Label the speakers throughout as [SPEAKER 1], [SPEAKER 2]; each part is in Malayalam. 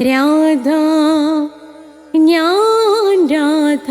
[SPEAKER 1] രാധ രാധ ഞാൻ രാധ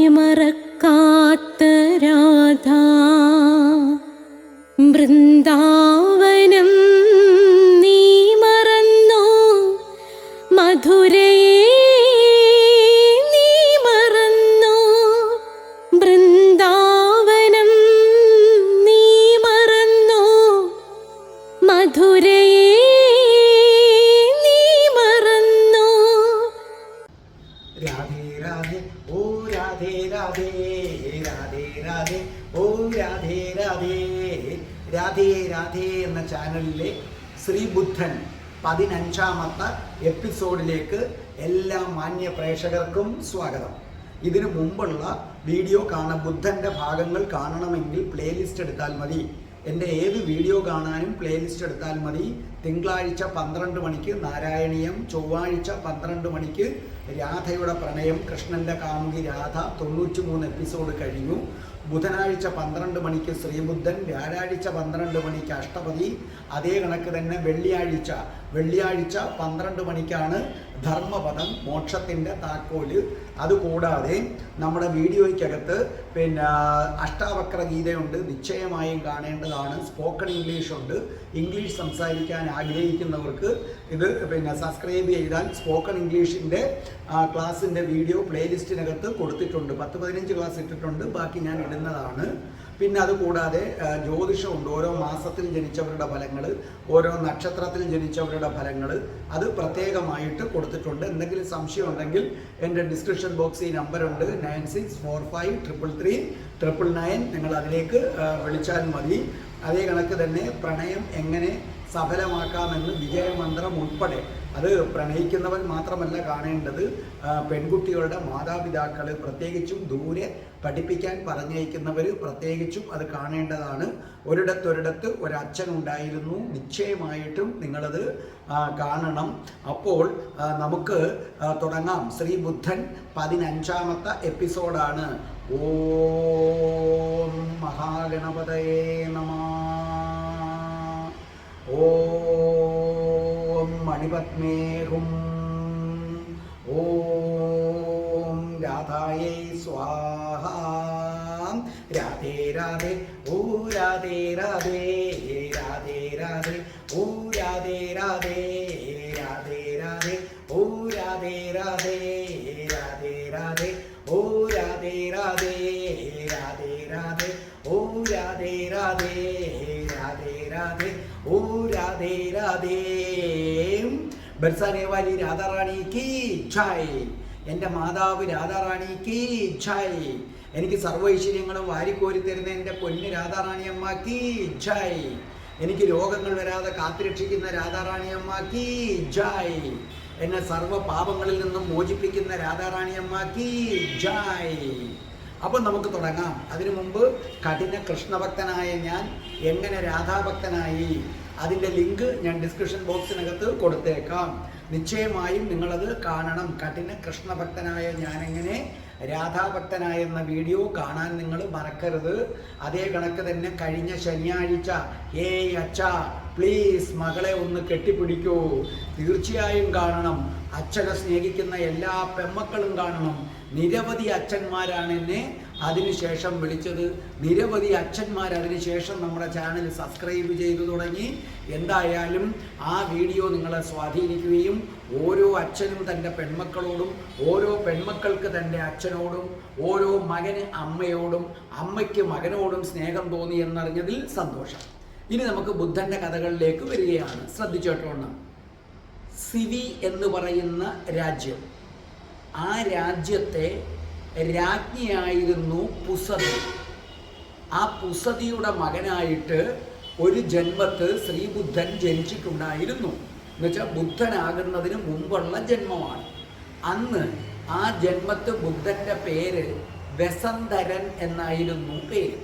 [SPEAKER 2] പതിനഞ്ചാമത്തെ എപ്പിസോഡിലേക്ക് എല്ലാ മാന്യ പ്രേക്ഷകർക്കും സ്വാഗതം. ഇതിനു മുമ്പുള്ള വീഡിയോ കാണാൻ ബുദ്ധന്റെ ഭാഗങ്ങൾ കാണണമെങ്കിൽ പ്ലേലിസ്റ്റ് എടുത്താൽ മതി. എന്റെ ഏത് വീഡിയോ കാണാനും പ്ലേലിസ്റ്റ് എടുത്താൽ മതി. തിങ്കളാഴ്ച പന്ത്രണ്ട് മണിക്ക് നാരായണീയം ചൊവ്വാഴ്ച പന്ത്രണ്ട് മണിക്ക് രാധയുടെ പ്രണയം കൃഷ്ണന്റെ കാമുകി രാധ തൊണ്ണൂറ്റി മൂന്ന് എപ്പിസോഡ് കഴിഞ്ഞു. ബുധനാഴ്ച പന്ത്രണ്ട് മണിക്ക് ശ്രീബുദ്ധൻ വ്യാഴാഴ്ച പന്ത്രണ്ട് മണിക്ക് അഷ്ടപതി അതേ കണക്ക് തന്നെ വെള്ളിയാഴ്ച. വെള്ളിയാഴ്ച പന്ത്രണ്ട് മണിക്കാണ് ധർമ്മപദം മോക്ഷത്തിന്റെ താക്കോൽ. അതുകൂടാതെ നമ്മുടെ വീഡിയോയ്ക്കകത്ത് പിന്നെ അഷ്ടാവക്ര ഗീതയുണ്ട്. നിശ്ചയമായും കാണേണ്ടതാണ്. സ്പോക്കൺ ഇംഗ്ലീഷ് ഉണ്ട് ഇംഗ്ലീഷ് സംസാരിക്കാൻ ആഗ്രഹിക്കുന്നവർക്ക് ഇത് പിന്നെ സബ്സ്ക്രൈബ് ചെയ്താൽ സ്പോക്കൺ ഇംഗ്ലീഷിന്റെ ക്ലാസ്സിന്റെ വീഡിയോ പ്ലേലിസ്റ്റിനകത്ത് കൊടുത്തിട്ടുണ്ട്. പത്ത് പതിനഞ്ച് ക്ലാസ് ഇട്ടിട്ടുണ്ട്. ബാക്കി ഞാൻ ഇടുന്നതാണ്. പിന്നെ അതുകൂടാതെ കൂടാതെ ജ്യോതിഷമുണ്ട് ഓരോ മാസത്തിൽ ജനിച്ചവരുടെ ഫലങ്ങൾ ഓരോ നക്ഷത്രത്തിൽ ജനിച്ചവരുടെ ഫലങ്ങൾ അത് പ്രത്യേകമായിട്ട് കൊടുത്തിട്ടുണ്ട്. എന്തെങ്കിലും സംശയം ഉണ്ടെങ്കിൽ എന്റെ ഡിസ്ക്രിപ്ഷൻ ബോക്സിൽ ഈ നമ്പറുണ്ട് nine six four five triple three triple nine നിങ്ങൾ അതിലേക്ക് വിളിച്ചാൽ മതി. അതേ കണക്ക് തന്നെ പ്രണയം എങ്ങനെ സഫലമാക്കാമെന്ന് വിജയമന്ത്രം ഉൾപ്പെടെ അത് പ്രണയിക്കുന്നവൻ മാത്രമല്ല കാണേണ്ടത് പെൺകുട്ടികളുടെ മാതാപിതാക്കൾ പ്രത്യേകിച്ചും ദൂരെ പഠിപ്പിക്കാൻ പറഞ്ഞയക്കുന്നവർ പ്രത്യേകിച്ചും അത് കാണേണ്ടതാണ്. ഒരിടത്തൊരിടത്ത് ഒരച്ഛൻ ഉണ്ടായിരുന്നു നിശ്ചയമായിട്ടും നിങ്ങളത് കാണണം. അപ്പോൾ നമുക്ക് തുടങ്ങാം. ശ്രീ ബുദ്ധൻ പതിനഞ്ചാമത്തെ എപ്പിസോഡാണ്. ഓം മഹാഗണപതയേ നമ. ഓം മണിപത്മേ ഹും ഓം രാധായേ സ്വാഹ രാധേ രാധേ ഓ രാധേ രാധേ ബർസാനെ വാലി രാധാറാണി കീ ഛായ് എന്റെ മാതാവ് രാധാറാണി കീ ഛായ് എനിക്ക് സർവ ഐശ്വര്യങ്ങളും വാരിക്കോരി തരുന്ന എന്റെ പൊന്ന് രാധാറാണി അമ്മ കീ ഛായ് എനിക്ക് രോഗങ്ങൾ വരാതെ കാത്തുരക്ഷിക്കുന്ന രാധാറാണി അമ്മ കീ ജായ് എന്നെ സർവ പാപങ്ങളിൽ നിന്നും മോചിപ്പിക്കുന്ന രാധാറാണി അമ്മ കീ ജായ് അപ്പം നമുക്ക് തുടങ്ങാം. അതിനു മുമ്പ് കഠിന കൃഷ്ണഭക്തനായ ഞാൻ എങ്ങനെ രാധാഭക്തനായി? അതിന്റെ ലിങ്ക് ഞാൻ ഡിസ്ക്രിപ്ഷൻ ബോക്സിനകത്ത് കൊടുത്തേക്കാം. നിശ്ചയമായും നിങ്ങളത് കാണണം. കഠിന കൃഷ്ണഭക്തനായ ഞാനെങ്ങനെ രാധാഭക്തനായ എന്ന വീഡിയോ കാണാൻ നിങ്ങൾ മറക്കരുത്. അതേ കണക്ക് തന്നെ കഴിഞ്ഞ ശനിയാഴ്ച ഏയ് അച്ഛ പ്ലീസ് മകളെ ഒന്ന് കെട്ടിപ്പിടിക്കൂ. തീർച്ചയായും കാണണം. അച്ഛനെ സ്നേഹിക്കുന്ന എല്ലാ പെമ്മക്കളും കാണണം. നിരവധി അച്ഛന്മാരാണ് എന്നെ അതിനുശേഷം വിളിച്ചത് നിരവധി അച്ഛന്മാർ അതിനുശേഷം നമ്മുടെ ചാനൽ സബ്സ്ക്രൈബ് ചെയ്തു തുടങ്ങി. എന്തായാലും ആ വീഡിയോ നിങ്ങളെ സ്വാധീനിക്കുകയും ഓരോ അച്ഛനും തന്റെ പെൺമക്കളോടും ഓരോ പെൺമക്കൾക്ക് തന്റെ അച്ഛനോടും ഓരോ മകന് അമ്മയോടും അമ്മയ്ക്ക് മകനോടും സ്നേഹം തോന്നി എന്നറിഞ്ഞതിൽ സന്തോഷം. ഇനി നമുക്ക് ബുദ്ധന്റെ കഥകളിലേക്ക് വരികയാണ്. ശ്രദ്ധിച്ചോട്ടോണം സിവി എന്ന് പറയുന്ന രാജ്യം. ആ രാജ്യത്തെ രാജ്ഞിയായിരുന്നു പുസതി. ആ പുസതിയുടെ മകനായിട്ട് ഒരു ജന്മത്ത് ശ്രീബുദ്ധൻ ജനിച്ചിട്ടുണ്ടായിരുന്നു. എന്നുവെച്ചാൽ ബുദ്ധനാകുന്നതിന് മുമ്പുള്ള ജന്മമാണ്. അന്ന് ആ ജന്മത്ത് ബുദ്ധന്റെ പേര് വസന്തരൻ എന്നായിരുന്നു പേര്.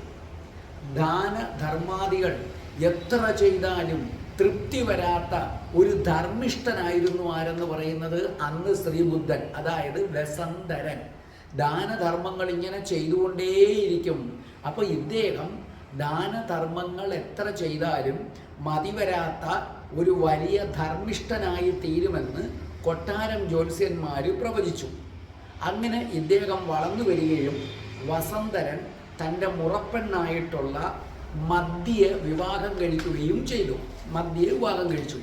[SPEAKER 2] ദാന ധർമാദികൾ എത്ര ചെയ്താലും തൃപ്തി വരാത്ത ഒരു ധർമ്മിഷ്ഠനായിരുന്നു ആരെന്ന് പറയുന്നത് അന്ന് ശ്രീബുദ്ധൻ അതായത് വസന്തരൻ. ദാനധർമ്മങ്ങൾ ഇങ്ങനെ ചെയ്തുകൊണ്ടേയിരിക്കും. അപ്പോൾ ഇദ്ദേഹം ദാനധർമ്മങ്ങൾ എത്ര ചെയ്താലും മതിവരാത്ത ഒരു വലിയ ധർമ്മിഷ്ഠനായി തീരുമെന്ന് കൊട്ടാരം ജ്യോത്സ്യന്മാർ പ്രവചിച്ചു. അങ്ങനെ ഇദ്ദേഹം വളർന്നു വരികയും വസന്തരൻ തന്റെ മുറപ്പെണ്ണായിട്ടുള്ള മദ്യയെ വിവാഹം കഴിക്കുകയും ചെയ്തു. മദ്യയെ വിവാഹം കഴിച്ചു.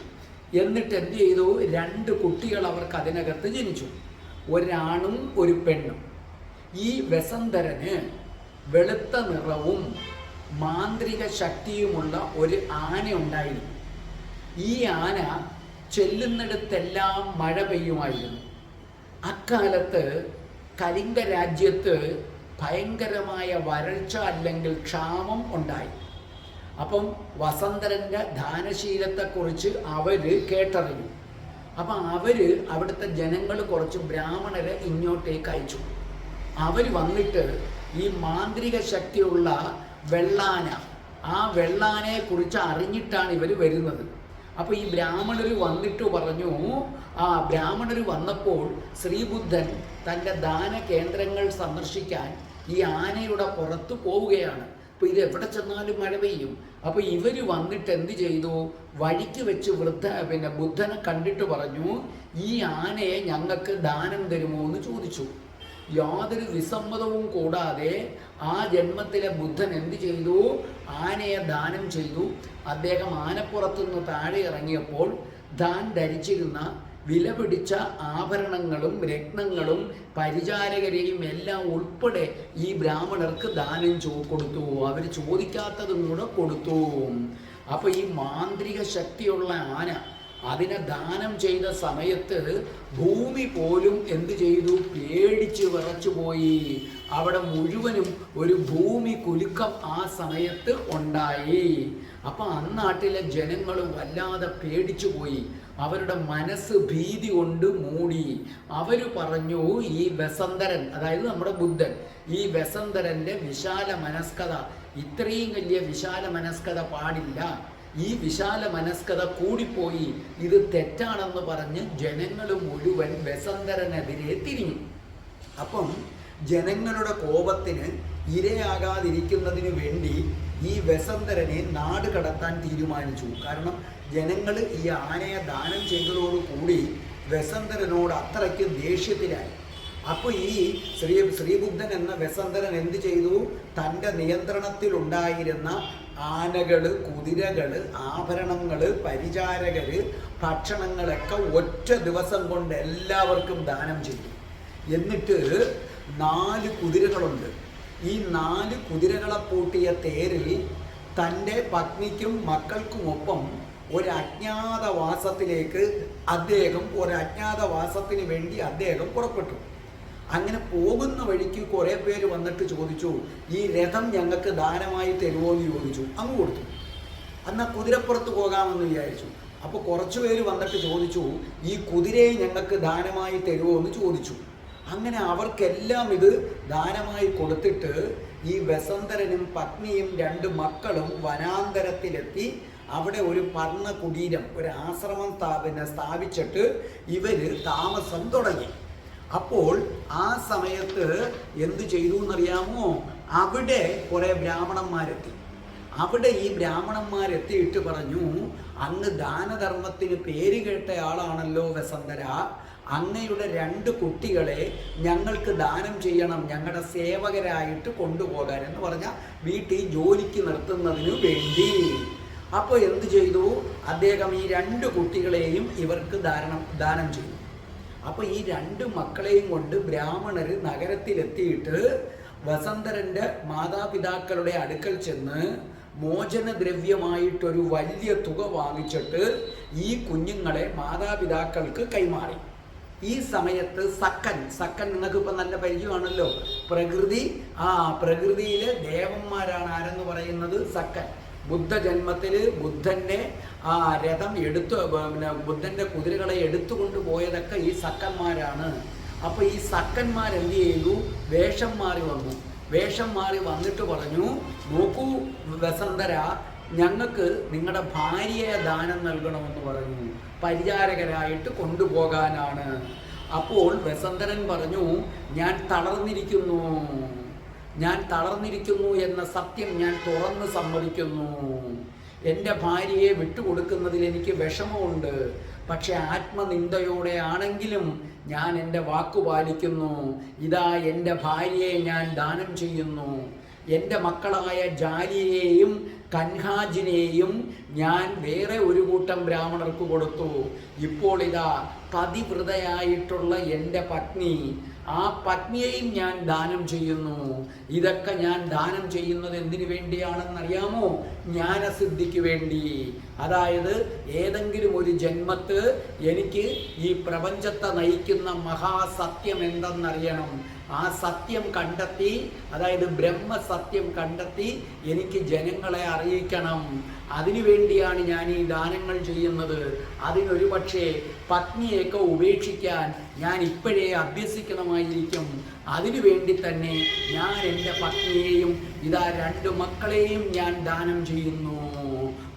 [SPEAKER 2] എന്നിട്ട് എന്ത് ചെയ്തു? രണ്ട് കുട്ടികൾ അവർക്ക് അതിനകത്ത് ജനിച്ചു. ഒരാണും ഒരു പെണ്ണും. ഈ വസന്തരന് വെളുത്ത നിറവും മാന്ത്രിക ശക്തിയുമുള്ള ഒരു ആന ഉണ്ടായിരുന്നു. ഈ ആന ചെല്ലുന്നിടത്തെല്ലാം മഴ പെയ്യുമായിരുന്നു. അക്കാലത്ത് കലിംഗ രാജ്യത്ത് ഭയങ്കരമായ വരൾച്ച അല്ലെങ്കിൽ ക്ഷാമം ഉണ്ടായി. അപ്പം വസന്തരന്റെ ദാനശീലത്തെക്കുറിച്ച് അവർ കേട്ടറിഞ്ഞു. അപ്പം അവർ അവിടുത്തെ ജനങ്ങൾ കുറച്ച് ബ്രാഹ്മണരെ ഇങ്ങോട്ടേക്ക് അയച്ചു. അവർ വന്നിട്ട് ഈ മാന്ത്രിക ശക്തിയുള്ള വെള്ളാന ആ വെള്ളാനയെ കുറിച്ച് അറിഞ്ഞിട്ടാണ് ഇവർ വരുന്നത്. അപ്പോൾ ഈ ബ്രാഹ്മണർ വന്നിട്ട് പറഞ്ഞു ആ ബ്രാഹ്മണർ വന്നപ്പോൾ ശ്രീബുദ്ധൻ തന്റെ ദാന കേന്ദ്രങ്ങൾ സന്ദർശിക്കാൻ ഈ ആനയുടെ പുറത്ത് പോവുകയാണ്. അപ്പോൾ ഇത് എവിടെ ചെന്നാലും മഴ പെയ്യും. അപ്പോൾ ഇവർ വന്നിട്ട് എന്ത് ചെയ്തു? വഴിക്ക് വെച്ച് വൃദ്ധ പിന്നെ ബുദ്ധനെ കണ്ടിട്ട് പറഞ്ഞു ഈ ആനയെ ഞങ്ങൾക്ക് ദാനം തരുമോ? എന്ന് ചോദിച്ചു. യാതൊരു വിസമ്മതവും കൂടാതെ ആ ജന്മത്തിലെ ബുദ്ധൻ എന്ത് ചെയ്തു? ആനയെ ദാനം ചെയ്തു. അദ്ദേഹം ആനപ്പുറത്തുനിന്ന് താഴെ ഇറങ്ങിയപ്പോൾ താൻ ധരിച്ചിരുന്ന വില പിടിച്ച ആഭരണങ്ങളും രത്നങ്ങളും പരിചാരകരെയും എല്ലാം ഉൾപ്പെടെ ഈ ബ്രാഹ്മണർക്ക് ദാനം ചോ കൊടുത്തു. അവർ ചോദിക്കാത്തതും കൂടെ കൊടുത്തു. അപ്പോൾ ഈ മാന്ത്രിക ശക്തിയുള്ള ആന അതിനെ ദാനം ചെയ്ത സമയത്ത് ഭൂമി പോലും എന്ത് ചെയ്തു? പേടിച്ച് വിറച്ചു പോയി. അവിടെ മുഴുവനും ഒരു ഭൂമി കുലുക്കം ആ സമയത്ത് ഉണ്ടായി. അപ്പൊ അന്നാട്ടിലെ ജനങ്ങൾ വല്ലാതെ പേടിച്ചു പോയി. അവരുടെ മനസ്സ് ഭീതി കൊണ്ട് മൂടി. അവർ പറഞ്ഞു ഈ വസന്തരൻ അതായത് നമ്മുടെ ബുദ്ധൻ ഈ വസന്തരന്റെ വിശാല മനസ്കത ഇത്രയും വലിയ വിശാല മനസ്കത പാടില്ല. ഈ വിശാല മനസ്കത കൂടിപ്പോയി. ഇത് തെറ്റാണെന്ന് പറഞ്ഞ് ജനങ്ങൾ മുഴുവൻ വസന്തരനെതിരെ തിരിഞ്ഞു. അപ്പം ജനങ്ങളുടെ കോപത്തിന് ഇരയാകാതിരിക്കുന്നതിന് വേണ്ടി ഈ വസന്തരനെ നാട് കടത്താൻ തീരുമാനിച്ചു. കാരണം ജനങ്ങൾ ഈ ആനയെ ദാനം ചെയ്തതോടുകൂടി വസന്തരനോട് അത്രയ്ക്ക് ദേഷ്യത്തിലായി. അപ്പോൾ ഈ ശ്രീ ശ്രീബുദ്ധൻ എന്ന വസന്തരൻ എന്ത് ചെയ്തു? തന്റെ നിയന്ത്രണത്തിലുണ്ടായിരുന്ന ആനകൾ കുതിരകൾ ആഭരണങ്ങൾ പരിചാരകര് ഭക്ഷണങ്ങളൊക്കെ ഒറ്റ ദിവസം കൊണ്ട് എല്ലാവർക്കും ദാനം ചെയ്തു എന്നിട്ട് നാല് കുതിരകളുണ്ട്. ഈ നാല് കുതിരകളെ പൂട്ടിയ തേരിൽ തന്റെ പത്നിക്കും മക്കൾക്കുമൊപ്പം ഒരു അജ്ഞാതവാസത്തിലേക്ക് അദ്ദേഹം ഒരു അജ്ഞാതവാസത്തിന് വേണ്ടി അദ്ദേഹം പുറപ്പെട്ടു. അങ്ങനെ പോകുന്ന വഴിക്ക് കുറേ പേര് വന്നിട്ട് ചോദിച്ചു ഈ രഥം ഞങ്ങൾക്ക് ദാനമായി തരുമോ? എന്ന് ചോദിച്ചു. അങ്ങ് കൊടുത്തു. എന്നാൽ കുതിരപ്പുറത്ത് പോകാമെന്ന് വിചാരിച്ചു. അപ്പോൾ കുറച്ച് പേര് വന്നിട്ട് ചോദിച്ചു ഈ കുതിരയെ ഞങ്ങൾക്ക് ദാനമായി തരുമോ? എന്ന് ചോദിച്ചു. അങ്ങനെ അവർക്കെല്ലാം ഇത് ദാനമായി കൊടുത്തിട്ട് ഈ വസന്തരനും പത്നിയും രണ്ട് മക്കളും വനാന്തരത്തിലെത്തി. അവിടെ ഒരു പർണ കുടീരം ഒരു ആശ്രമം സ്ഥാപന സ്ഥാപിച്ചിട്ട് ഇവർ താമസം തുടങ്ങി. അപ്പോൾ ആ സമയത്ത് എന്ത് ചെയ്തു എന്നറിയാമോ? അവിടെ കുറെ ബ്രാഹ്മണന്മാരെത്തി. അവിടെ ഈ ബ്രാഹ്മണന്മാരെത്തിയിട്ട് പറഞ്ഞു അങ്ങ് ദാനധർമ്മത്തിന് പേര് കേട്ട ആളാണല്ലോ വസന്തര. അങ്ങയുടെ രണ്ട് കുട്ടികളെ ഞങ്ങൾക്ക് ദാനം ചെയ്യണം ഞങ്ങളുടെ സേവകരായിട്ട് കൊണ്ടുപോകാൻ. എന്ന് പറഞ്ഞാൽ വീട്ടിൽ ജോലിക്ക് നിർത്തുന്നതിന് വേണ്ടി. അപ്പോൾ എന്ത് ചെയ്തു? അദ്ദേഹം ഈ രണ്ട് കുട്ടികളെയും ഇവർക്ക് ദാനം ദാനം ചെയ്തു. അപ്പോൾ ഈ രണ്ട് മക്കളെയും കൊണ്ട് ബ്രാഹ്മണർ നഗരത്തിലെത്തിയിട്ട് വസന്തരന്റെ മാതാപിതാക്കളുടെ അടുക്കൽ ചെന്ന് മോചനദ്രവ്യമായിട്ടൊരു വലിയ തുക വാങ്ങിച്ചിട്ട് ഈ കുഞ്ഞുങ്ങളെ മാതാപിതാക്കൾക്ക് കൈമാറി. ഈ സമയത്ത് സക്കൻ സക്കൻ നിങ്ങൾക്ക് ഇപ്പം നല്ല പരിചയമാണല്ലോ. പ്രകൃതി ആ പ്രകൃതിയിലെ ദേവന്മാരാണ് ആരെന്ന് പറയുന്നത് സക്കൻ. ബുദ്ധജന്മത്തിൽ ബുദ്ധന്റെ ആ രഥം എടുത്തു പിന്നെ ബുദ്ധന്റെ കുതിരകളെ എടുത്തുകൊണ്ട് പോയതൊക്കെ ഈ സക്കന്മാരാണ്. അപ്പോൾ ഈ സക്കന്മാരെന്ത് ചെയ്തു? വേഷം മാറി വന്നു. വേഷം മാറി വന്നിട്ട് പറഞ്ഞു നോക്കൂ വസന്തര ഞങ്ങൾക്ക് നിങ്ങളുടെ ഭാര്യയെ ദാനം നൽകണമെന്ന് പറഞ്ഞു. പരിചാരകരായിട്ട് കൊണ്ടുപോകാനാണ്. അപ്പോൾ വസന്തരൻ പറഞ്ഞു ഞാൻ തളർന്നിരിക്കുന്നു. ഞാൻ തളർന്നിരിക്കുന്നു എന്ന സത്യം ഞാൻ തുറന്ന് സമ്മതിക്കുന്നു. എന്റെ ഭാര്യയെ വിട്ടുകൊടുക്കുന്നതിൽ എനിക്ക് വിഷമമുണ്ട്. പക്ഷെ ആത്മനിന്ദയോടെ ആണെങ്കിലും ഞാൻ എന്റെ വാക്കു പാലിക്കുന്നു. ഇതാ എന്റെ ഭാര്യയെ ഞാൻ ദാനം ചെയ്യുന്നു. എന്റെ മക്കളായ ജാലിയെയും കൻഹാജിനെയും ഞാൻ വേറെ ഒരു കൂട്ടം ബ്രാഹ്മണർക്ക് കൊടുത്തു. ഇപ്പോൾ ഇതാ പതിവ്രതയായിട്ടുള്ള എന്റെ പത്നി ആ പത്നിയെയും ഞാൻ ദാനം ചെയ്യുന്നു. ഇതൊക്കെ ഞാൻ ദാനം ചെയ്യുന്നത് എന്തിനു വേണ്ടിയാണെന്നറിയാമോ? ജ്ഞാനസിദ്ധിക്ക് വേണ്ടി. അതായത് ഏതെങ്കിലും ഒരു ജന്മത്ത് എനിക്ക് ഈ പ്രപഞ്ചത്തെ നയിക്കുന്ന മഹാസത്യം എന്തെന്നറിയണം. ആ സത്യം കണ്ടെത്തി അതായത് ബ്രഹ്മസത്യം കണ്ടെത്തി എനിക്ക് ജനങ്ങളെ അറിയിക്കണം. അതിനുവേണ്ടിയാണ് ഞാൻ ഈ ദാനങ്ങൾ ചെയ്യുന്നത്. അതിനൊരു പക്ഷേ പത്നിയൊക്കെ ഉപേക്ഷിക്കാൻ ഞാൻ ഇപ്പോഴേ അഭ്യസിക്കണമായിരിക്കും. അതിനുവേണ്ടി തന്നെ ഞാൻ എന്റെ പത്നിയെയും ഇതാ രണ്ട് മക്കളെയും ഞാൻ ദാനം ചെയ്യുന്നു.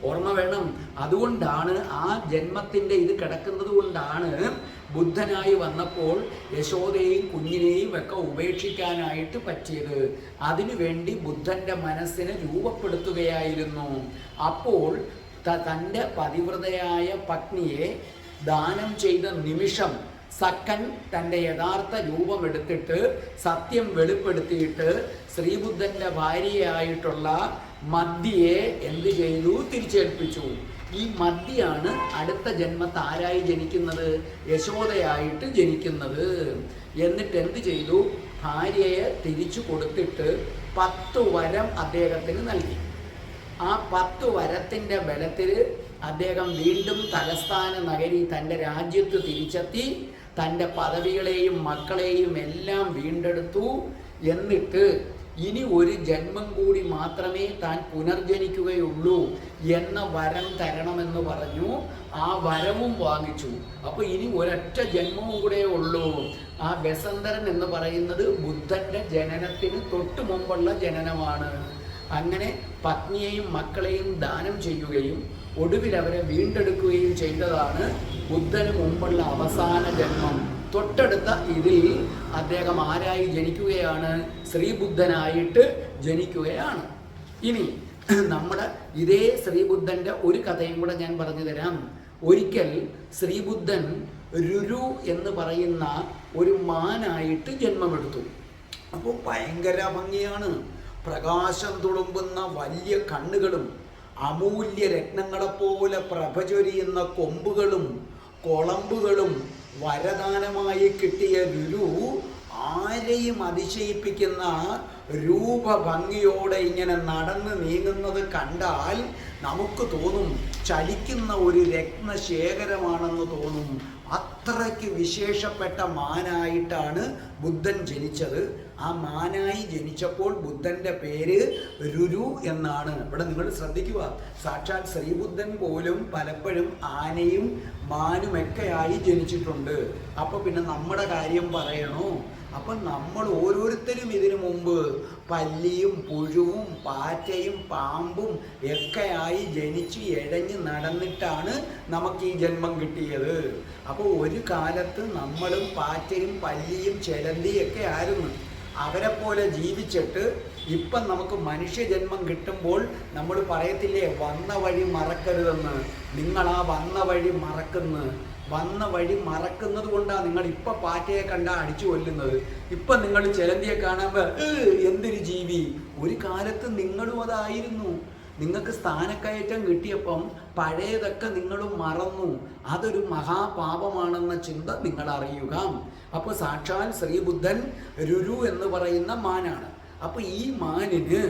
[SPEAKER 2] ഓർമ്മ വേണം. അതുകൊണ്ടാണ് ആ ജന്മത്തിന്റെ ഇത് കിടക്കുന്നത് കൊണ്ടാണ് ബുദ്ധനായി വന്നപ്പോൾ യശോദയെയും കുഞ്ഞിനെയും ഒക്കെ ഉപേക്ഷിക്കാനായിട്ട് പറ്റിയത്. അതിനുവേണ്ടി ബുദ്ധന്റെ മനസ്സിനെ രൂപപ്പെടുത്തുകയായിരുന്നു. അപ്പോൾ തന്റെ പതിവ്രതയായ പത്നിയെ ദാനം ചെയ്ത നിമിഷം സക്കൻ തന്റെ യഥാർത്ഥ രൂപമെടുത്തിട്ട് സത്യം വെളിപ്പെടുത്തിയിട്ട് ശ്രീബുദ്ധന്റെ ഭാര്യയായിട്ടുള്ള മദ്യയെ എന്ത് ചെയ്തു? തിരിച്ചേൽപ്പിച്ചു. ഈ മദ്യയാണ് അടുത്ത ജന്മത്ത് ആരായി ജനിക്കുന്നത്? യശോദയായിട്ട് ജനിക്കുന്നത്. എന്നിട്ട് എന്ത് ചെയ്തു? ഭാര്യയെ തിരിച്ചു കൊടുത്തിട്ട് പത്ത് വരം അദ്ദേഹത്തിന് നൽകി. ആ പത്ത് വരത്തിന്റെ ബലത്തിൽ അദ്ദേഹം വീണ്ടും തലസ്ഥാന നഗരി തന്റെ രാജ്യത്ത് തിരിച്ചെത്തി. തന്റെ പദവികളെയും മക്കളെയും എല്ലാം വീണ്ടെടുത്തു. എന്നിട്ട് ഇനി ഒരു ജന്മം കൂടി മാത്രമേ താൻ പുനർജനിക്കുകയുള്ളൂ എന്ന വരം തരണമെന്ന് പറഞ്ഞു. ആ വരവും വാങ്ങിച്ചു. അപ്പോൾ ഇനി ഒരൊറ്റ ജന്മവും കൂടെ ഉള്ളൂ. ആ ബസന്തരൻ എന്ന് പറയുന്നത് ബുദ്ധന്റെ ജനനത്തിന് തൊട്ടു മുമ്പുള്ള ജനനമാണ്. അങ്ങനെ പത്നിയെയും മക്കളെയും ദാനം ചെയ്യുകയും ഒടുവിൽ അവരെ വീണ്ടെടുക്കുകയും ചെയ്തതാണ് ബുദ്ധന് മുമ്പുള്ള അവസാന ജന്മം. തൊട്ടടുത്ത ഇതിൽ അദ്ദേഹം ആരായി ജനിക്കുകയാണ്? ശ്രീബുദ്ധനായിട്ട് ജനിക്കുകയാണ്. ഇനി നമ്മുടെ ഇതേ ശ്രീബുദ്ധന്റെ ഒരു കഥയും കൂടെ ഞാൻ പറഞ്ഞു തരാം. ഒരിക്കൽ ശ്രീബുദ്ധൻ രുരു എന്ന് പറയുന്ന ഒരു മാനായിട്ട് ജന്മമെടുത്തു. അപ്പോൾ ഭയങ്കര ഭംഗിയാണ്. പ്രകാശം തുളുമ്പുന്ന വലിയ കണ്ണുകളും അമൂല്യ രത്നങ്ങളെപ്പോലെ പ്രഭചൊരിയുന്ന കൊമ്പുകളും കൊളമ്പുകളും വരദാനമായി കിട്ടിയ രുരു ആരെയും അതിശയിപ്പിക്കുന്ന രൂപഭംഗിയോടെ ഇങ്ങനെ നടന്ന് നീങ്ങുന്നത് കണ്ടാൽ നമുക്ക് തോന്നും ചലിക്കുന്ന ഒരു രത്നശേഖരമാണെന്ന് തോന്നും. അത്രയ്ക്ക് വിശേഷപ്പെട്ട മാനായിട്ടാണ് ബുദ്ധൻ ജനിച്ചത്. ആ മാനായി ജനിച്ചപ്പോൾ ബുദ്ധന്റെ പേര് രുരു എന്നാണ്. ഇവിടെ നിങ്ങൾ ശ്രദ്ധിക്കുക. സാക്ഷാൽ ശ്രീബുദ്ധൻ പോലും പലപ്പോഴും ആനയും മാനുമൊക്കെയായി ജനിച്ചിട്ടുണ്ട്. അപ്പോൾ പിന്നെ നമ്മുടെ കാര്യം പറയണോ? അപ്പം നമ്മൾ ഓരോരുത്തരും ഇതിനു മുമ്പ് പല്ലിയും പുഴുവും പാറ്റയും പാമ്പും ഒക്കെയായി ജനിച്ച് എഴഞ്ഞ് നടന്നിട്ടാണ് നമുക്ക് ഈ ജന്മം കിട്ടിയത്. അപ്പോൾ ഒരു കാലത്ത് നമ്മളും പാറ്റയും പല്ലിയും ചെലന്തിയൊക്കെ ആയിരുന്നു. അവരെ പോലെ ജീവിച്ചിട്ട് ഇപ്പം നമുക്ക് മനുഷ്യജന്മം കിട്ടുമ്പോൾ നമ്മൾ പറയത്തില്ലേ വന്ന വഴി മറക്കരുതെന്ന്. നിങ്ങൾ ആ വന്ന വഴി മറക്കുന്ന. വന്ന വഴി മറക്കുന്നത് കൊണ്ടാണ് നിങ്ങൾ ഇപ്പം പാറ്റയെ കണ്ട അടിച്ചു കൊല്ലുന്നത്. ഇപ്പം നിങ്ങൾ ചിലന്തിയെ കാണുമ്പോൾ എന്തൊരു ജീവി. ഒരു കാലത്ത് നിങ്ങളും അതായിരുന്നു. നിങ്ങൾക്ക് സ്ഥാനക്കയറ്റം കിട്ടിയപ്പം പഴയതൊക്കെ നിങ്ങൾ മറന്നു. അതൊരു മഹാപാപമാണെന്ന ചിന്ത നിങ്ങൾ അറിയുക അപ്പോൾ സാക്ഷാൽ ശ്രീബുദ്ധൻ രുരു എന്ന് പറയുന്ന മാനാണ്. അപ്പോൾ ഈ മാനിന്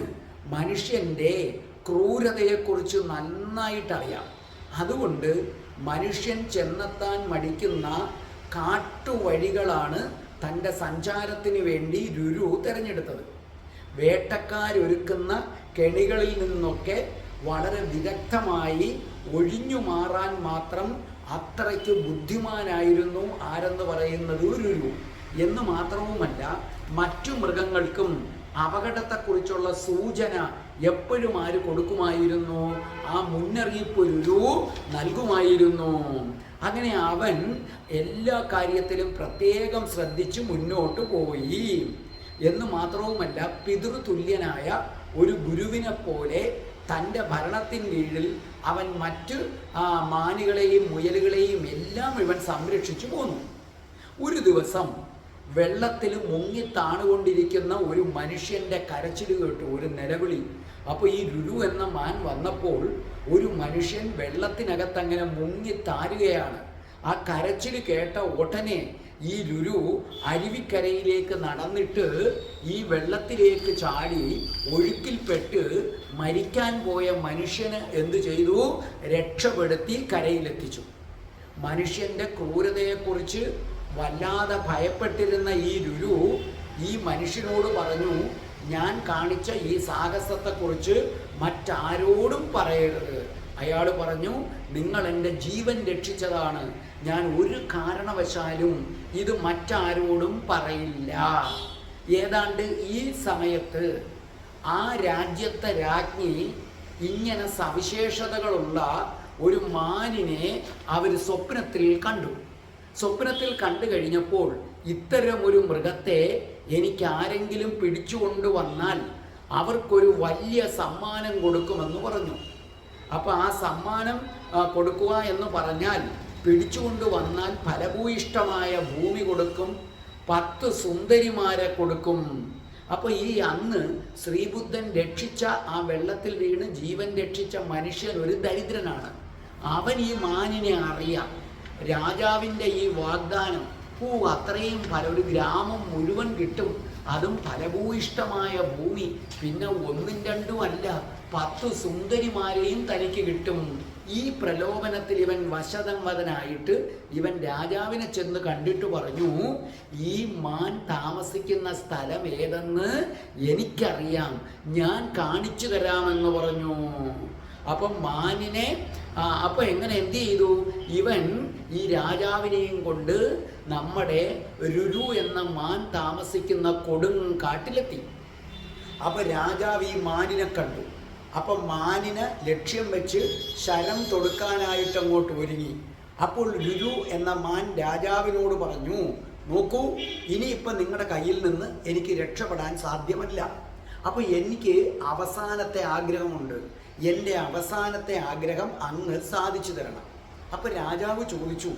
[SPEAKER 2] മനുഷ്യന്റെ ക്രൂരതയെക്കുറിച്ച് നന്നായിട്ടറിയാം. അതുകൊണ്ട് മനുഷ്യൻ ചെന്നെത്താൻ മടിക്കുന്ന കാട്ടുവഴികളാണ് തന്റെ സഞ്ചാരത്തിന് വേണ്ടി രുരു തിരഞ്ഞെടുത്തത്. വേട്ടക്കാരൊരുക്കുന്ന കെണികളിൽ നിന്നൊക്കെ വളരെ വിദഗ്ധമായി ഒഴിഞ്ഞു മാറാൻ മാത്രം അത്രയ്ക്ക് ബുദ്ധിമാനായിരുന്നു ആരെന്ന് പറയുന്നത് രുരു. എന്ന് മാത്രവുമല്ല മറ്റു മൃഗങ്ങൾക്കും അപകടത്തെക്കുറിച്ചുള്ള സൂചന എപ്പോഴും ആര് കൊടുക്കുമായിരുന്നു? ആ മുന്നറിയിപ്പ് ഒരു നൽകുമായിരുന്നു. അങ്ങനെ അവൻ എല്ലാ കാര്യത്തിലും പ്രത്യേകം ശ്രദ്ധിച്ച് മുന്നോട്ട് പോയി. എന്ന് മാത്രവുമല്ല പിതൃതുല്യനായ ഒരു ഗുരുവിനെ പോലെ തന്റെ ഭരണത്തിൻ കീഴിൽ അവൻ മറ്റ് മാനുകളെയും മുയലുകളെയും എല്ലാം ഇവൻ സംരക്ഷിച്ചു പോന്നു. ഒരു ദിവസം വെള്ളത്തിൽ മുങ്ങി താണുകൊണ്ടിരിക്കുന്ന ഒരു മനുഷ്യന്റെ കരച്ചിൽ കേട്ടു ഒരു നിലവിളി. അപ്പോൾ ഈ രുരു എന്ന മാൻ വന്നപ്പോൾ ഒരു മനുഷ്യൻ വെള്ളത്തിനകത്ത് അങ്ങനെ മുങ്ങി താരുകയാണ്. ആ കരച്ചിൽ കേട്ട ഉടനെ ഈ രുരു അരുവിക്കരയിലേക്ക് നടന്നിട്ട് ഈ വെള്ളത്തിലേക്ക് ചാടി ഒഴുക്കിൽപ്പെട്ട് മരിക്കാൻ പോയ മനുഷ്യന് എന്തു ചെയ്തു? രക്ഷപ്പെടുത്തി കരയിലെത്തിച്ചു. മനുഷ്യന്റെ ക്രൂരതയെക്കുറിച്ച് വല്ലാതെ ഭയപ്പെട്ടിരുന്ന ഈ രുരു ഈ മനുഷ്യനോട് പറഞ്ഞു ഞാൻ കാണിച്ച ഈ സാഹസത്തെക്കുറിച്ച് മറ്റാരോടും പറയരുത്. അയാൾ പറഞ്ഞു നിങ്ങൾ എന്റെ ജീവൻ രക്ഷിച്ചതാണ്. ഞാൻ ഒരു കാരണവശാലും ഇത് മറ്റാരോടും പറയില്ല. ഏതാണ്ട് ഈ സമയത്ത് ആ രാജ്യത്തെ രാജ്ഞി ഇങ്ങനെ സവിശേഷതകളുള്ള ഒരു മാനിനെ അവർ സ്വപ്നത്തിൽ കണ്ടു. സ്വപ്നത്തിൽ കണ്ടു കഴിഞ്ഞപ്പോൾ ഇത്തരം ഒരു മൃഗത്തെ എനിക്ക് ആരെങ്കിലും പിടിച്ചുകൊണ്ട് വന്നാൽ അവർക്കൊരു വലിയ സമ്മാനം കൊടുക്കുമെന്ന് പറഞ്ഞു. അപ്പോൾ ആ സമ്മാനം കൊടുക്കുക എന്ന് പറഞ്ഞാൽ പിടിച്ചുകൊണ്ട് വന്നാൽ ഫലഭൂയിഷ്ടമായ ഭൂമി കൊടുക്കും പത്ത് സുന്ദരിമാരെ കൊടുക്കും. അപ്പോൾ ഈ അന്ന് ശ്രീബുദ്ധൻ രക്ഷിച്ച ആ വെള്ളത്തിൽ വീണ് ജീവൻ രക്ഷിച്ച മനുഷ്യൻ ഒരു ദരിദ്രനാണ്. അവൻ ഈ മാനിനെ അറിയാം. രാജാവിന്റെ ഈ വാഗ്ദാനം ഓ അത്രയും ഫല ഒരു ഗ്രാമം മുഴുവൻ കിട്ടും. അതും ഫലഭൂയിഷ്ടമായ ഭൂമി. പിന്നെ ഒന്നും രണ്ടും അല്ല പത്ത് സുന്ദരിമാരെയും തനിക്ക് കിട്ടും. ഈ പ്രലോഭനത്തിൽ ഇവൻ വശതംവതനായിട്ട് ഇവൻ രാജാവിനെ ചെന്ന് കണ്ടിട്ട് പറഞ്ഞു ഈ മാൻ താമസിക്കുന്ന സ്ഥലം ഏതെന്ന് എനിക്കറിയാം. ഞാൻ കാണിച്ചു തരാമെന്ന് പറഞ്ഞു. അപ്പം മാനിനെ ആ, അപ്പൊ എങ്ങനെ എന്ത് ചെയ്തു? ഇവൻ ഈ രാജാവിനെയും കൊണ്ട് നമ്മുടെ രുരു എന്ന മാൻ താമസിക്കുന്ന കൊടും കാട്ടിലെത്തി. അപ്പോൾ രാജാവ് ഈ മാനിനെ കണ്ടു. അപ്പൊ മാനിനെ ലക്ഷ്യം വെച്ച് ശരം തൊടുക്കാനായിട്ട് അങ്ങോട്ട് ഒരുങ്ങി. അപ്പോൾ രുരു എന്ന മാൻ രാജാവിനോട് പറഞ്ഞു നോക്കൂ ഇനിയിപ്പം നിങ്ങളുടെ കയ്യിൽ നിന്ന് എനിക്ക് രക്ഷപ്പെടാൻ സാധ്യമല്ല. അപ്പോൾ എനിക്ക് അവസാനത്തെ ആഗ്രഹമുണ്ട്. എന്റെ അവസാനത്തെ ആഗ്രഹം അങ്ങ് സാധിച്ചു തരണം. അപ്പോൾ രാജാവ് ചോദിച്ചു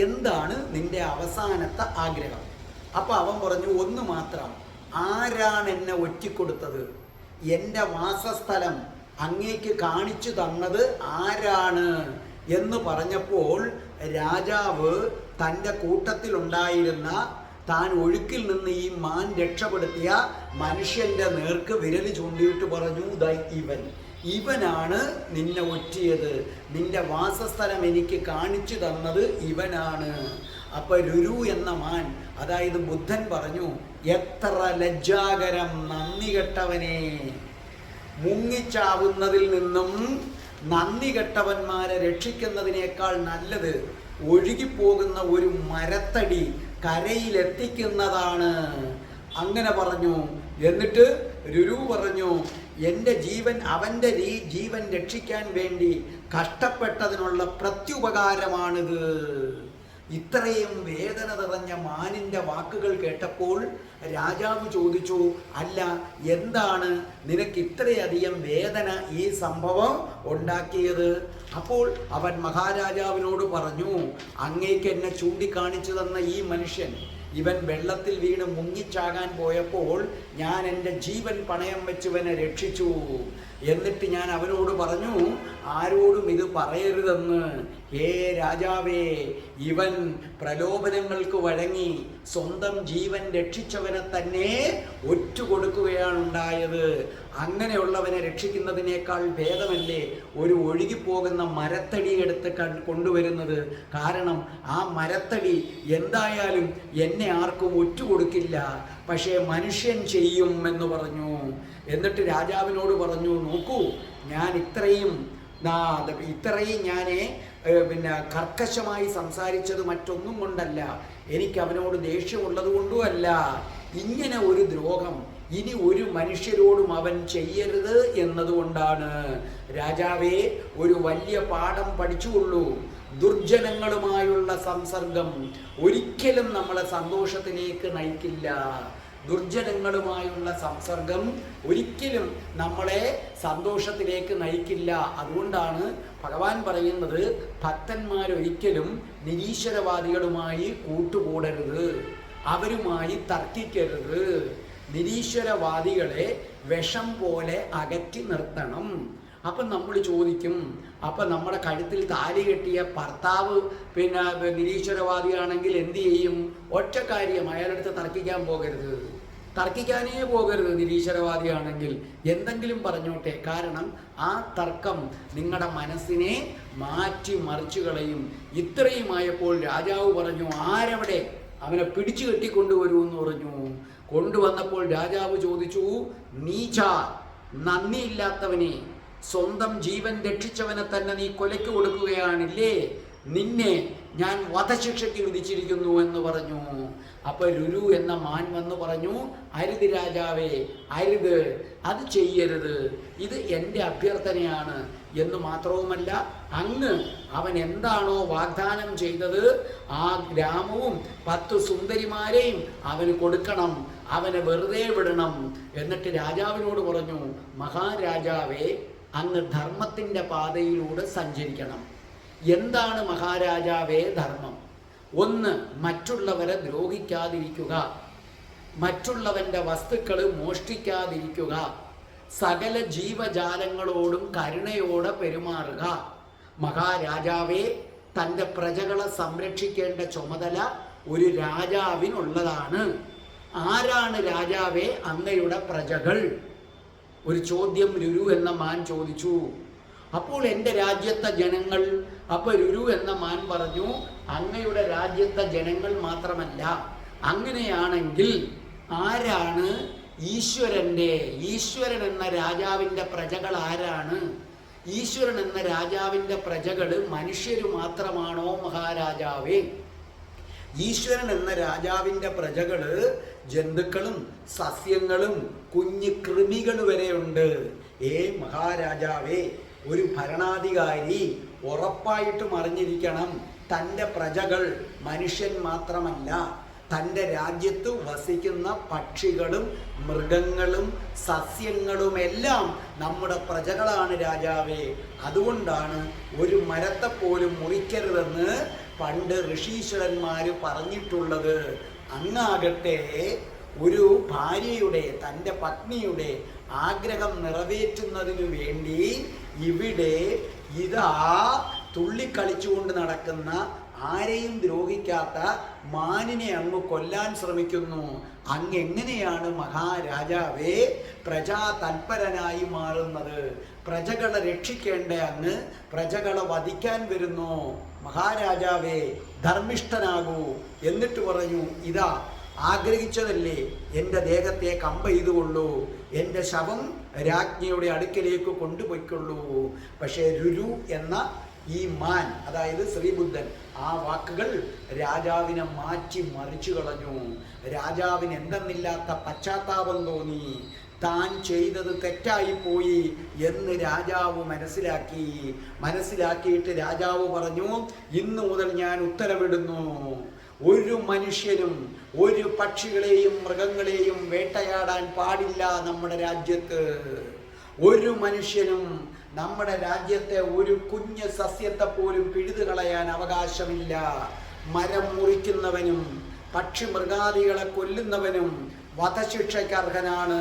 [SPEAKER 2] എന്താണ് നിന്റെ അവസാനത്തെ ആഗ്രഹം? അപ്പോൾ അവൻ പറഞ്ഞു ഒന്ന് മാത്രം. ആരാണ് എന്നെ ഒറ്റിക്കൊടുത്തത്? എന്റെ വാസസ്ഥലം അങ്ങേക്ക് കാണിച്ചു തന്നത് ആരാണ്? എന്ന് പറഞ്ഞപ്പോൾ രാജാവ് തന്റെ കൂട്ടത്തിലുണ്ടായിരുന്ന താൻ ഒഴുക്കിൽ നിന്ന് ഈ മാൻ രക്ഷപ്പെടുത്തിയ മനുഷ്യന്റെ നേർക്ക് വിരൽ ചൂണ്ടിയിട്ട് പറഞ്ഞു ദൈ ഇവൻ. ഇവനാണ് നിന്നെ ഒറ്റിയത്. നിന്റെ വാസസ്ഥലം എനിക്ക് കാണിച്ചു തന്നത് ഇവനാണ്. അപ്പൊ രുരു എന്ന മാൻ അതായത് ബുദ്ധൻ പറഞ്ഞു എത്ര ലജ്ജാകരം നന്ദി കെട്ടവനെ. മുങ്ങിച്ചാവുന്നതിൽ നിന്നും നന്ദി കെട്ടവന്മാരെ രക്ഷിക്കുന്നതിനേക്കാൾ നല്ലത് ഒഴുകിപ്പോകുന്ന ഒരു മരത്തടി കരയിലെത്തിക്കുന്നതാണ്. അങ്ങനെ പറഞ്ഞു. എന്നിട്ട് രുരു പറഞ്ഞു എന്റെ ജീവൻ അവന്റെ രീ ജീവൻ രക്ഷിക്കാൻ വേണ്ടി കഷ്ടപ്പെട്ടതിനുള്ള പ്രത്യുപകാരമാണിത്. ഇത്രയും വേദന നിറഞ്ഞ മാനിന്റെ വാക്കുകൾ കേട്ടപ്പോൾ രാജാവ് ചോദിച്ചു അല്ല എന്താണ് നിനക്ക് ഇത്രയധികം വേദന ഈ സംഭവം ഉണ്ടാക്കിയത്? അപ്പോൾ അവൻ മഹാരാജാവിനോട് പറഞ്ഞു അങ്ങേക്ക് എന്നെ ചൂണ്ടിക്കാണിച്ചു തന്ന ഈ മനുഷ്യൻ ഇവൻ വെള്ളത്തിൽ വീണ് മുങ്ങിച്ചാകാൻ പോയപ്പോൾ ഞാൻ എന്റെ ജീവൻ പണയം വെച്ചവനെ രക്ഷിച്ചു. എന്നിട്ട് ഞാൻ അവനോട് പറഞ്ഞു ആരോടും ഇത് പറയരുതെന്ന് ഹേ രാജാവേ ഇവൻ പ്രലോഭനങ്ങൾക്ക് വഴങ്ങി സ്വന്തം ജീവൻ രക്ഷിച്ചവനെ തന്നെ ഒറ്റുകൊടുക്കുകയാണ് ഉണ്ടായത് അങ്ങനെയുള്ളവനെ രക്ഷിക്കുന്നതിനേക്കാൾ ഭേദമല്ലേ ഒരു ഒഴുകിപ്പോകുന്ന മരത്തടി എടുത്ത് കൊണ്ടുവരുന്നത്? കാരണം ആ മരത്തടി എന്തായാലും എന്നെ ആർക്കും ഒറ്റുകൊടുക്കില്ല. പക്ഷേ മനുഷ്യൻ ചെയ്യും എന്ന് പറഞ്ഞു. എന്നിട്ട് രാജാവിനോട് പറഞ്ഞു നോക്കൂ ഞാൻ ഇത്രയും ഇത്രയും ഞാൻ പിന്നെ കർക്കശമായി സംസാരിച്ചത് മറ്റൊന്നും കൊണ്ടല്ല. എനിക്ക് അവനോട് ദേഷ്യമുള്ളത് കൊണ്ടുമല്ല. ഇങ്ങനെ ഒരു ദ്രോഹം ഇനി ഒരു മനുഷ്യരോടും അവൻ ചെയ്യരുത് എന്നതുകൊണ്ടാണ്. രാജാവേ ഒരു വലിയ പാഠം പഠിച്ചുകൊള്ളൂ. ദുർജനങ്ങളുമായുള്ള സംസർഗം ഒരിക്കലും നമ്മളെ സന്തോഷത്തിലേക്ക് നയിക്കില്ല. ദുർജനങ്ങളുമായുള്ള സംസർഗം ഒരിക്കലും നമ്മളെ സന്തോഷത്തിലേക്ക് നയിക്കില്ല. അതുകൊണ്ടാണ് ഭഗവാൻ പറയുന്നത് ഭക്തന്മാരൊരിക്കലും നിരീശ്വരവാദികളുമായി കൂട്ടുകൂടരുത്. അവരുമായി തർക്കിക്കരുത്. നിരീശ്വരവാദികളെ വിഷം പോലെ അകറ്റി നിർത്തണം. അപ്പം നമ്മൾ ചോദിക്കും അപ്പം നമ്മുടെ കഴുത്തിൽ താലി കെട്ടിയ ഭർത്താവ് പിന്നെ നിരീശ്വരവാദിയാണെങ്കിൽ എന്ത് ചെയ്യും? ഒറ്റ കാര്യം അയാളടുത്ത് തർക്കിക്കാൻ പോകരുത്. തർക്കിക്കാനേ പോകരുത് നിരീശ്വരവാദിയാണെങ്കിൽ. എന്തെങ്കിലും പറഞ്ഞോട്ടെ. കാരണം ആ തർക്കം നിങ്ങളുടെ മനസ്സിനെ മാറ്റി മറിച്ചു കളയും. ഇത്രയുമായപ്പോൾ രാജാവ് പറഞ്ഞു ആരവിടെ? അവനെ പിടിച്ചു കെട്ടിക്കൊണ്ടുവരൂ എന്ന് പറഞ്ഞു. കൊണ്ടുവന്നപ്പോൾ രാജാവ് ചോദിച്ചു നീച്ച നന്ദിയില്ലാത്തവനെ. സ്വന്തം ജീവൻ രക്ഷിച്ചവനെ തന്നെ നീ കൊലയ്ക്ക് കൊടുക്കുകയാണില്ലേ? നിന്നെ ഞാൻ വധശിക്ഷയ്ക്ക് വിധിച്ചിരിക്കുന്നു എന്ന് പറഞ്ഞു. അപ്പൊ രുരു എന്ന മാൻ വന്ന് പറഞ്ഞു അരുത് രാജാവേ അരുത്. അത് ചെയ്യരുത്. ഇത് എന്റെ അഭ്യർത്ഥനയാണ്. എന്ന് മാത്രവുമല്ല അങ്ങ് അവൻ എന്താണോ വാഗ്ദാനം ചെയ്തത് ആ ഗ്രാമവും പത്ത് സുന്ദരിമാരെയും അവന് കൊടുക്കണം അവനെ വെറുതെ വിടണം. എന്നിട്ട് രാജാവിനോട് പറഞ്ഞു മഹാരാജാവേ അങ്ങ് ധർമ്മത്തിന്റെ പാതയിലൂടെ സഞ്ചരിക്കണം. എന്താണ് മഹാരാജാവേ ധർമ്മം? ഒന്ന് മറ്റുള്ളവരെ ദ്രോഹിക്കാതിരിക്കുക. മറ്റുള്ളവന്റെ വസ്തുക്കൾ മോഷ്ടിക്കാതിരിക്കുക. സകല ജീവജാലങ്ങളോടും കരുണയോടെ പെരുമാറുക. മഹാരാജാവേ തന്റെ പ്രജകളെ സംരക്ഷിക്കേണ്ട ചുമതല ഒരു രാജാവിനുള്ളതാണ്. ആരാണ് രാജാവേ അങ്ങയുടെ പ്രജകൾ? ഒരു ചോദ്യം രുരു എന്ന മാൻ ചോദിച്ചു. അപ്പോൾ എന്റെ രാജ്യത്തെ ജനങ്ങൾ അപ്പോൾ രുരു എന്ന മാൻ പറഞ്ഞു അങ്ങയുടെ രാജ്യത്തെ ജനങ്ങൾ മാത്രമല്ല അങ്ങനെയാണെങ്കിൽ ആരാണ് ഈശ്വരന്റെ ഈശ്വരൻ എന്ന രാജാവിന്റെ പ്രജകൾ ആരാണ്? ഈശ്വരൻ എന്ന രാജാവിന്റെ പ്രജകൾ മനുഷ്യര് മാത്രമാണോ മഹാരാജാവേ? ഈശ്വരൻ എന്ന രാജാവിന്റെ പ്രജകൾ ജന്തുക്കളും സസ്യങ്ങളും കുഞ്ഞു കൃമികൾ വരെയുണ്ട്. ഏ മഹാരാജാവേ ഒരു ഭരണാധികാരി ഉറപ്പായിട്ടും അറിഞ്ഞിരിക്കണം തന്റെ പ്രജകൾ മനുഷ്യൻ മാത്രമല്ല തന്റെ രാജ്യത്ത് വസിക്കുന്ന പക്ഷികളും മൃഗങ്ങളും സസ്യങ്ങളുമെല്ലാം നമ്മുടെ പ്രജകളാണ് രാജാവേ. അതുകൊണ്ടാണ് ഒരു മരത്തെപ്പോലും മുറിക്കരുതെന്ന് പണ്ട് ഋഷീശ്വരന്മാർ പറഞ്ഞിട്ടുള്ളത് അങ്ങാകട്ടെ ഒരു ഭാര്യയുടെ തന്റെ പത്നിയുടെ ആഗ്രഹം നിറവേറ്റുന്നതിനു വേണ്ടി ഇവിടെ ഇതാ തുള്ളിക്കളിച്ചുകൊണ്ട് നടക്കുന്ന ആരെയും ദ്രോഹിക്കാത്ത മാനിനെ അങ്ങ് കൊല്ലാൻ ശ്രമിക്കുന്നു. അങ്ങ് എങ്ങനെയാണ് മഹാരാജാവേ പ്രജാ തൽപരനായി മാറുന്നത്? പ്രജകളെ രക്ഷിക്കേണ്ട അങ്ങ്? പ്രജകളെ വധിക്കാൻ വരുന്നു. മഹാരാജാവേ ധർമ്മിഷ്ഠനാകൂ എന്നിട്ട് പറഞ്ഞു ഇതാ ആഗ്രഹിച്ചതല്ലേ? എന്റെ ദേഹത്തെ കമ്പ ചെയ്തുകൊള്ളൂ. എന്റെ ശവം രാജ്ഞിയുടെ അടുക്കലേക്ക് കൊണ്ടുപോയിക്കൊള്ളൂ. പക്ഷേ രുരു എന്ന ഈ മാൻ അതായത് ശ്രീബുദ്ധൻ ആ വാക്കുകൾ രാജാവിനെ മാറ്റി മറിച്ചു കളഞ്ഞു. രാജാവിന് എന്തെന്നില്ലാത്ത പശ്ചാത്താപം തോന്നി. താൻ ചെയ്തത് തെറ്റായിപ്പോയി എന്ന് രാജാവ് മനസ്സിലാക്കി. മനസ്സിലാക്കിയിട്ട് രാജാവ് പറഞ്ഞു ഇന്നു മുതൽ ഞാൻ ഉത്തരവിടുന്നു ഒരു മനുഷ്യനും ഒരു പക്ഷികളെയും മൃഗങ്ങളെയും വേട്ടയാടാൻ പാടില്ല നമ്മുടെ രാജ്യത്ത്. ഒരു മനുഷ്യനും നമ്മുടെ രാജ്യത്തെ ഒരു കുഞ്ഞ് സസ്യത്തെ പോലും പിഴുതു കളയാൻ അവകാശമില്ല. മരം മുറിക്കുന്നവനും പക്ഷി മൃഗാദികളെ കൊല്ലുന്നവനും വധശിക്ഷയ്ക്ക് അർഹനാണ്.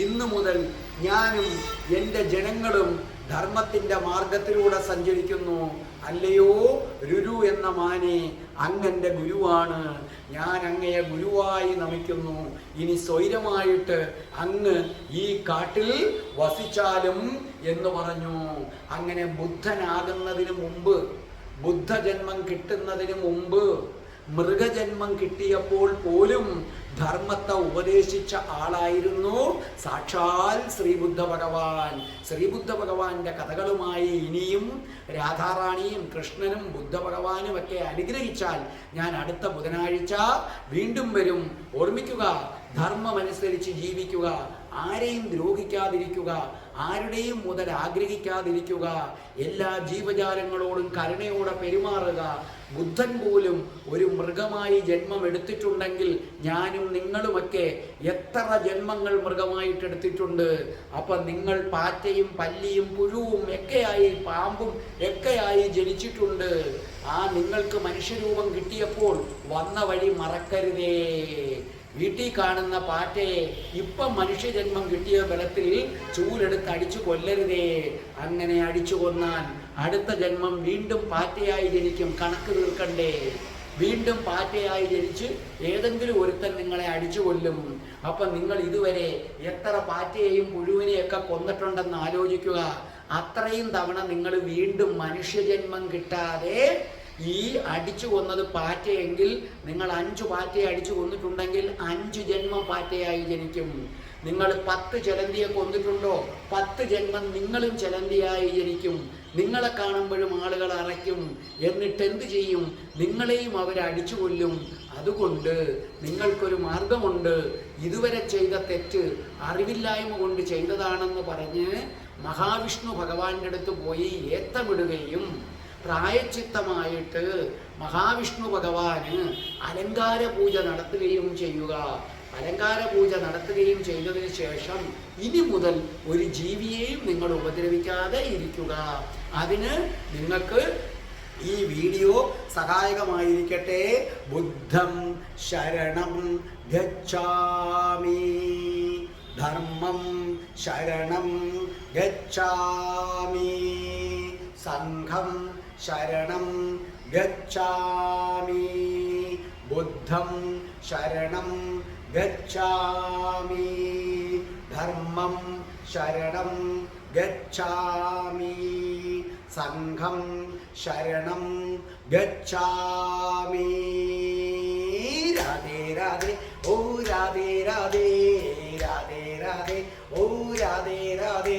[SPEAKER 2] ഇന്നു മുതൽ ഞാനും എന്റെ ജനങ്ങളും ധർമ്മത്തിന്റെ മാർഗത്തിലൂടെ സഞ്ചരിക്കുന്നു. അല്ലയോ രുരു എന്ന മാനെ അങ്ങന്റെ ഗുരുവാണ്. ഞാൻ അങ്ങയെ ഗുരുവായി നമിക്കുന്നു. ഇനി സ്വൈരമായിട്ട് അങ്ങ് ഈ കാട്ടിൽ വസിച്ചാലും എന്ന് പറഞ്ഞു. അങ്ങനെ ബുദ്ധനാകുന്നതിന് മുമ്പ് ബുദ്ധജന്മം കിട്ടുന്നതിന് മുമ്പ് മൃഗജന്മം കിട്ടിയപ്പോൾ പോലും ധർമ്മത്തെ ഉപദേശിച്ച ആളായിരുന്നു സാക്ഷാൽ ശ്രീബുദ്ധ ഭഗവാൻ ശ്രീബുദ്ധ ഭഗവാന്റെ കഥകളുമായി ഇനിയും രാധാറാണിയും കൃഷ്ണനും ബുദ്ധ ഭഗവാനും ഒക്കെ അനുഗ്രഹിച്ചാൽ ഞാൻ അടുത്ത ബുധനാഴ്ച വീണ്ടും വരും. ഓർമ്മിക്കുക ധർമ്മമനുസരിച്ച് ജീവിക്കുക ആരെയും ദ്രോഹിക്കാതിരിക്കുക ആരുടെയും മുതൽ ആഗ്രഹിക്കാതിരിക്കുക എല്ലാ ജീവജാലങ്ങളോടും കരുണയോടെ പെരുമാറുക ബുദ്ധൻ പോലും ഒരു മൃഗമായി ജന്മം എടുത്തിട്ടുണ്ടെങ്കിൽ ഞാനും നിങ്ങളുമൊക്കെ എത്ര ജന്മങ്ങൾ മൃഗമായിട്ട് എടുത്തിട്ടുണ്ട്. അപ്പം നിങ്ങൾ പാറ്റയും പല്ലിയും പുഴുവും ഒക്കെയായി പാമ്പും ഒക്കെയായി ജനിച്ചിട്ടുണ്ട്. ആ നിങ്ങൾക്ക് മനുഷ്യരൂപം കിട്ടിയപ്പോൾ വന്ന വഴി മറക്കരുതേ. വീട്ടിൽ കാണുന്ന പാറ്റയെ ഇപ്പം മനുഷ്യജന്മം കിട്ടിയ ബലത്തിൽ ചൂലെടുത്ത് അടിച്ചു കൊല്ലരുതേ. അങ്ങനെ അടിച്ചു കൊന്നാൽ അടുത്ത ജന്മം വീണ്ടും പാറ്റയായി ജനിക്കും. കണക്ക് തീർക്കണ്ടേ. വീണ്ടും പാറ്റയായി ജനിച്ച് ഏതെങ്കിലും ഒരുത്തൻ നിങ്ങളെ അടിച്ചു കൊല്ലും. അപ്പം നിങ്ങൾ ഇതുവരെ എത്ര പാറ്റയെയും പുഴുവിനെയൊക്കെ കൊന്നിട്ടുണ്ടെന്ന് ആലോചിക്കുക. അത്രയും തവണ നിങ്ങൾ വീണ്ടും മനുഷ്യജന്മം കിട്ടാതെ ഈ അടിച്ചു കൊന്നത് പാറ്റയെങ്കിൽ നിങ്ങൾ അഞ്ചു പാറ്റയെ അടിച്ചു കൊന്നിട്ടുണ്ടെങ്കിൽ അഞ്ച് ജന്മം പാറ്റയായി ജനിക്കും. നിങ്ങൾ പത്ത് ചലന്തിയെ കൊന്നിട്ടുണ്ടോ? പത്ത് ജന്മം നിങ്ങളും ചലന്തിയായി ജനിക്കും. നിങ്ങളെ കാണുമ്പോഴും ആളുകൾ അറയ്ക്കും. എന്നിട്ട് എന്ത് ചെയ്യും? നിങ്ങളെയും അവർ അടിച്ചു കൊല്ലും. അതുകൊണ്ട് നിങ്ങൾക്കൊരു മാർഗമുണ്ട്. ഇതുവരെ ചെയ്ത തെറ്റ് അറിവില്ലായ്മ കൊണ്ട് ചെയ്തതാണെന്ന് പറഞ്ഞ് മഹാവിഷ്ണു ഭഗവാന്റെ അടുത്ത് പോയി ഏത്തമിടുകയും പ്രായച്ചിത്തമായിട്ട് മഹാവിഷ്ണു ഭഗവാന് അലങ്കാര പൂജ നടത്തുകയും ചെയ്യുക. അലങ്കാര പൂജ നടത്തുകയും ചെയ്തതിന് ശേഷം ഇനി മുതൽ ഒരു ജീവിയെയും നിങ്ങൾ ഉപദ്രവിക്കാതെ ഇരിക്കുക. അതിന് നിങ്ങൾക്ക് ഈ വീഡിയോ സഹായകമായിരിക്കട്ടെ. ബുദ്ധം ശരണം ഗച്ഛാമി. ധർമ്മം ശരണം ഗച്ഛാമി. സംഘം ശരണം ഗച്ഛാമി. ബുദ്ധം ശരണം ഗച്ഛാമി ധർമ്മം ശരണം ഗച്ഛാമി സംഘം ശരണം ഗച്ഛാമി രാധേ രാധേ ഓ രാധേ രാധേ രാധേ രാധേ ഓ രാധേ രാധേ